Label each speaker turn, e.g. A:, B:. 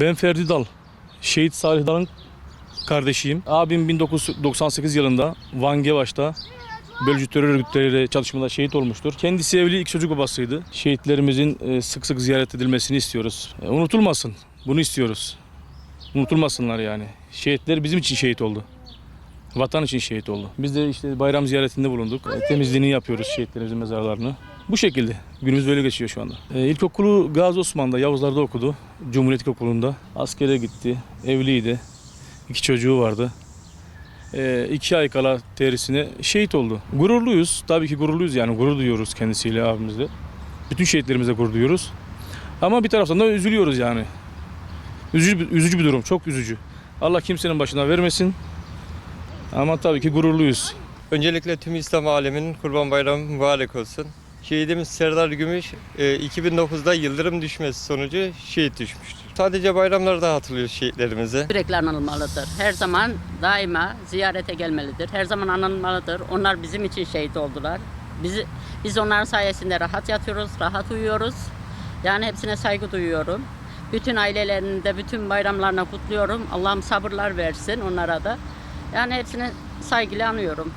A: Ben Ferdi Dal. Şehit Salih Dal'ın kardeşiyim. Abim 1998 yılında Van Gevaş'ta bölücü terör örgütleriyle çalışmada şehit olmuştur. Kendisi evli ilk çocuk babasıydı. Şehitlerimizin e, sık sık ziyaret edilmesini istiyoruz. E, Unutulmasın. Bunu istiyoruz. Unutulmasınlar yani. Şehitler bizim için şehit oldu. Vatan için şehit oldu. Biz de işte bayram ziyaretinde bulunduk. E, Temizliğini yapıyoruz şehitlerimizin mezarlarını. Bu şekilde. Günümüz böyle geçiyor şu anda. E, İlkokulu Gazi Osman'da, Yavuzlar'da okudu. Cumhuriyet İlkokulu'nda. Askere gitti. Evliydi. İki çocuğu vardı. E, iki ay kala terisine şehit oldu. Gururluyuz. Tabii ki gururluyuz yani. Gurur duyuyoruz kendisiyle, abimizle. Bütün şehitlerimize gurur duyuyoruz. Ama bir taraftan da üzülüyoruz yani. Üzücü, üzücü bir durum. Çok üzücü. Allah kimsenin başına vermesin. Ama tabii ki gururluyuz.
B: Öncelikle tüm İslam aleminin Kurban Bayramı mübarek olsun. Şehidimiz Serdar Gümüş e, 2009'da yıldırım düşmesi sonucu şehit düşmüştür. Sadece bayramlarda hatırlıyoruz şehitlerimizi.
C: Sürekli anılmalıdır. Her zaman daima ziyarete gelmelidir. Her zaman anılmalıdır. Onlar bizim için şehit oldular. Biz, biz onların sayesinde rahat yatıyoruz, rahat uyuyoruz. Yani hepsine saygı duyuyorum. Bütün ailelerinin de bütün bayramlarına kutluyorum. Allah'ım sabırlar versin onlara da. Yani hepsini saygıyla anıyorum.